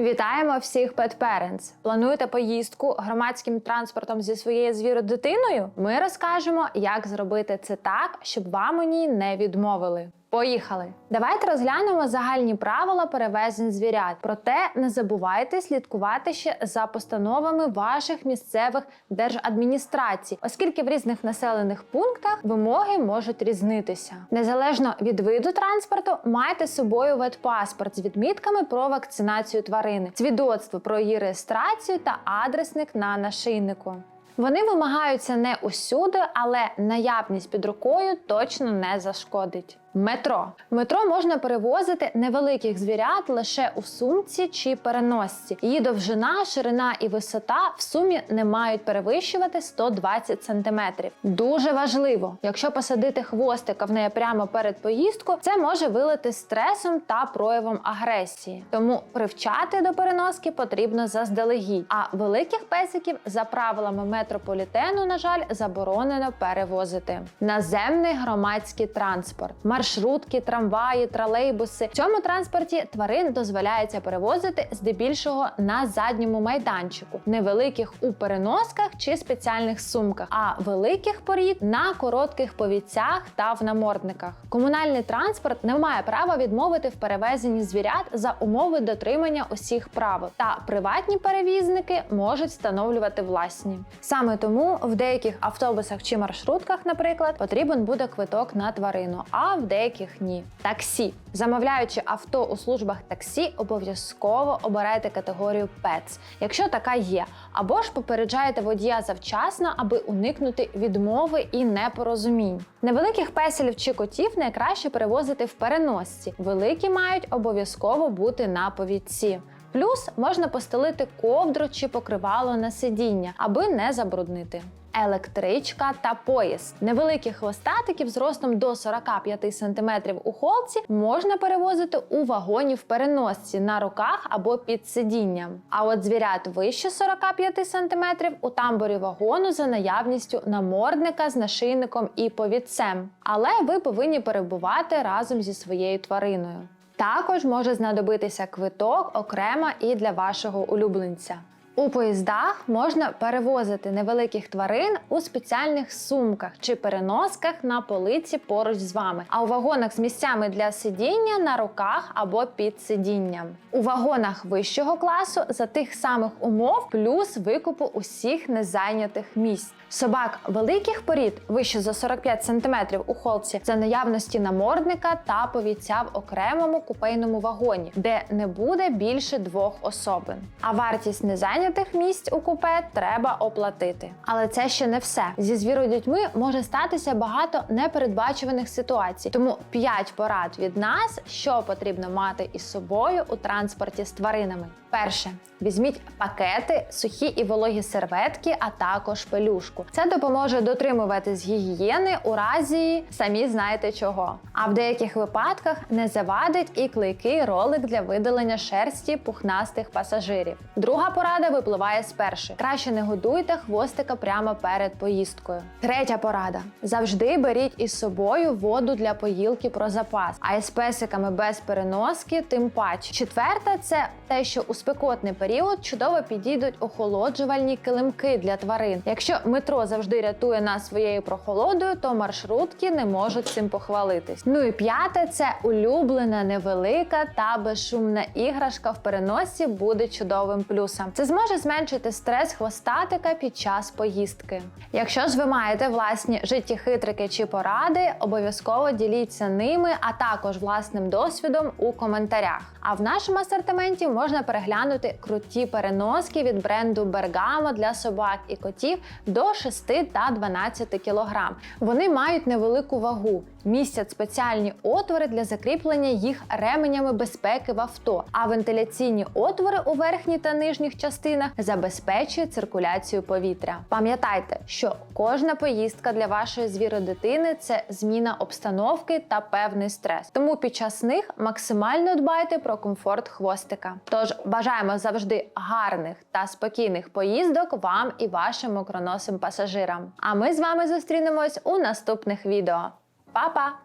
Вітаємо всіх Pet Parents! Плануєте поїздку громадським транспортом зі своєю звіродитиною? Ми розкажемо, як зробити це так, щоб вам у ній не відмовили. Поїхали! Давайте розглянемо загальні правила перевезень звірят. Проте не забувайте слідкувати ще за постановами ваших місцевих держадміністрацій, оскільки в різних населених пунктах вимоги можуть різнитися. Незалежно від виду транспорту, майте з собою ветпаспорт з відмітками про вакцинацію тварини, свідоцтво про її реєстрацію та адресник на нашийнику. Вони вимагаються не усюди, але наявність під рукою точно не зашкодить. Метро метро можна перевозити невеликих звірят лише у сумці чи переносці. Її довжина, ширина і висота в сумі не мають перевищувати 120 см. Дуже важливо, якщо посадити хвостика в неї прямо перед поїздкою, це може вилити стресом та проявом агресії. Тому привчати до переноски потрібно заздалегідь. А великих песиків за правилами метрополітену, на жаль, заборонено перевозити. Наземний громадський транспорт, маршрутки, трамваї, тролейбуси. В цьому транспорті тварин дозволяється перевозити здебільшого на задньому майданчику, невеликих у переносках чи спеціальних сумках, а великих порід на коротких повідцях та в намордниках. Комунальний транспорт не має права відмовити в перевезенні звірят за умови дотримання усіх правил. Та приватні перевізники можуть встановлювати власні. Саме тому в деяких автобусах чи маршрутках, наприклад, потрібен буде квиток на тварину, а в деяких ні. Таксі. Замовляючи авто у службах таксі, обов'язково обирайте категорію PETS, якщо така є, або ж попереджаєте водія завчасно, аби уникнути відмови і непорозумінь. Невеликих песелів чи котів найкраще перевозити в переносці. Великі мають обов'язково бути на повідці. Плюс можна постелити ковдру чи покривало на сидіння, аби не забруднити. Електричка та поїзд. Невеликих хвостатиків з ростом до 45 см у холці можна перевозити у вагоні в переносці на руках або під сидінням. А от звірят вище 45 см у тамбурі вагону за наявністю намордника з нашийником і повідцем. Але ви повинні перебувати разом зі своєю твариною. Також може знадобитися квиток окремо і для вашого улюбленця. У поїздах можна перевозити невеликих тварин у спеціальних сумках чи переносках на полиці поруч з вами, а у вагонах з місцями для сидіння на руках або під сидінням. У вагонах вищого класу за тих самих умов плюс викупу усіх незайнятих місць. Собак великих порід вище за 45 см у холці за наявності намордника та повіця в окремому купейному вагоні, де не буде більше двох особин. А вартість незайнятих місць у купе треба оплатити. Але це ще не все. Зі звіродітьми може статися багато непередбачуваних ситуацій. Тому 5 порад від нас, що потрібно мати із собою у транспорті з тваринами. Перше, візьміть пакети, сухі і вологі серветки, а також пелюшку. Це допоможе дотримуватись гігієни у разі самі знаєте чого. А в деяких випадках не завадить і клейкий ролик для видалення шерсті пухнастих пасажирів. Друга порада випливає з першої. Краще не годуйте хвостика прямо перед поїздкою. Третя порада: завжди беріть із собою воду для поїлки про запас, а із песиками без переноски, тим паче. Четверта це те, що у спекотний період чудово підійдуть охолоджувальні килимки для тварин. Якщо метро завжди рятує нас своєю прохолодою, то маршрутки не можуть цим похвалитись. Ну і п'яте це улюблена, невелика та безшумна іграшка в переносі буде чудовим плюсом. Це зможе зменшити стрес хвостатика під час поїздки. Якщо ж ви маєте власні життєхитрики чи поради, обов'язково діліться ними, а також власним досвідом у коментарях. А в нашому асортименті можна переглянути круті переноски від бренду Bergamo для собак і котів до 6 та 12 кг. Вони мають невелику вагу, містять спеціальні отвори для закріплення їх ременями безпеки в авто, а вентиляційні отвори у верхній та нижніх частинах забезпечують циркуляцію повітря. Пам'ятайте, що кожна поїздка для вашої звіродитини це зміна обстановки та певний стрес. Тому під час них максимально дбайте про комфорт хвостика. Тож бажаємо завжди гарних та спокійних поїздок вам і вашим окроносим пасажирам. А ми з вами зустрінемось у наступних відео. 爸爸